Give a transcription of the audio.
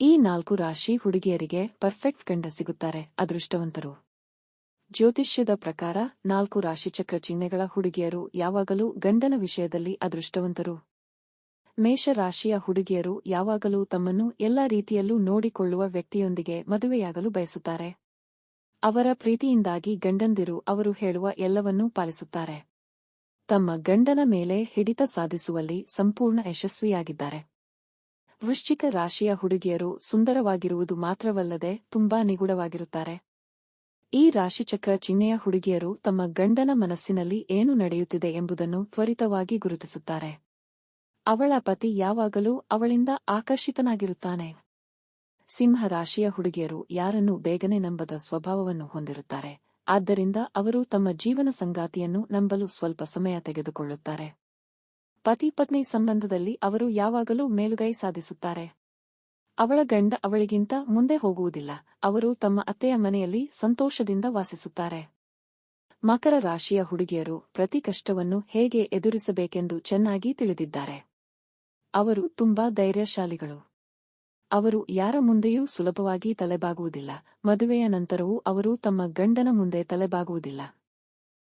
ಈ ನಾಲ್ಕು ರಾಶಿ ಹುಡುಗಿಯರಿಗೆ ಪರ್ಫೆಕ್ಟ್ ಗಂಡ ಸಿಗುತ್ತಾರೆ, ಅದೃಷ್ಟವಂತರು. ಜ್ಯೋತಿಷ್ಯದ ಪ್ರಕಾರ ನಾಲ್ಕು ರಾಶಿಚಕ್ರ ಚಿಹ್ನೆಗಳ ಹುಡುಗಿಯರು ಯಾವಾಗಲೂ ಗಂಡನ ವಿಷಯದಲ್ಲಿ ಅದೃಷ್ಟವಂತರು. ಮೇಷ ರಾಶಿಯ ಹುಡುಗಿಯರು ಯಾವಾಗಲೂ ತಮ್ಮನ್ನು ಎಲ್ಲ ರೀತಿಯಲ್ಲೂ ನೋಡಿಕೊಳ್ಳುವ ವ್ಯಕ್ತಿಯೊಂದಿಗೆ ಮದುವೆಯಾಗಲು ಬಯಸುತ್ತಾರೆ. ಅವರ ಪ್ರೀತಿಯಿಂದಾಗಿ ಗಂಡಂದಿರು ಅವರು ಹೇಳುವ ಎಲ್ಲವನ್ನೂ ಪಾಲಿಸುತ್ತಾರೆ. ತಮ್ಮ ಗಂಡನ ಮೇಲೆ ಹಿಡಿತ ಸಾಧಿಸುವಲ್ಲಿ ಸಂಪೂರ್ಣ ಯಶಸ್ವಿಯಾಗಿದ್ದಾರೆ. ವೃಶ್ಚಿಕ ರಾಶಿಯ ಹುಡುಗಿಯರು ಸುಂದರವಾಗಿರುವುದು ಮಾತ್ರವಲ್ಲದೆ ತುಂಬಾ ನಿಗೂಢವಾಗಿರುತ್ತಾರೆ. ಈ ರಾಶಿಚಕ್ರ ಚಿಹ್ನೆಯ ಹುಡುಗಿಯರು ತಮ್ಮ ಗಂಡನ ಮನಸ್ಸಿನಲ್ಲಿ ಏನು ನಡೆಯುತ್ತಿದೆ ಎಂಬುದನ್ನು ತ್ವರಿತವಾಗಿ ಗುರುತಿಸುತ್ತಾರೆ. ಅವಳ ಪತಿ ಯಾವಾಗಲೂ ಅವಳಿಂದ ಆಕರ್ಷಿತನಾಗಿರುತ್ತಾನೆ. ಸಿಂಹ ರಾಶಿಯ ಹುಡುಗಿಯರು ಯಾರನ್ನು ಬೇಗನೆ ನಂಬದ ಸ್ವಭಾವವನ್ನು ಹೊಂದಿರುತ್ತಾರೆ. ಆದ್ದರಿಂದ ಅವರು ತಮ್ಮ ಜೀವನ ಸಂಗಾತಿಯನ್ನು ನಂಬಲು ಸ್ವಲ್ಪ ಸಮಯ ತೆಗೆದುಕೊಳ್ಳುತ್ತಾರೆ. ಪತಿ ಪತ್ನಿ ಸಂಬಂಧದಲ್ಲಿ ಅವರು ಯಾವಾಗಲೂ ಮೇಲುಗೈ ಸಾಧಿಸುತ್ತಾರೆ. ಅವಳ ಗಂಡ ಅವಳಿಗಿಂತ ಮುಂದೆ ಹೋಗುವುದಿಲ್ಲ. ಅವರು ತಮ್ಮ ಅತ್ತೆಯ ಮನೆಯಲ್ಲಿ ಸಂತೋಷದಿಂದ ವಾಸಿಸುತ್ತಾರೆ. ಮಕರ ರಾಶಿಯ ಹುಡುಗಿಯರು ಪ್ರತಿ ಕಷ್ಟವನ್ನು ಹೇಗೆ ಎದುರಿಸಬೇಕೆಂದು ಚೆನ್ನಾಗಿ ತಿಳಿದಿದ್ದಾರೆ. ಅವರು ತುಂಬಾ ಧೈರ್ಯಶಾಲಿಗಳು. ಅವರು ಯಾರ ಮುಂದೆಯೂ ಸುಲಭವಾಗಿ ತಲೆಬಾಗುವುದಿಲ್ಲ. ಮದುವೆಯ ನಂತರವೂ ಅವರು ತಮ್ಮ ಗಂಡನ ಮುಂದೆ ತಲೆಬಾಗುವುದಿಲ್ಲ.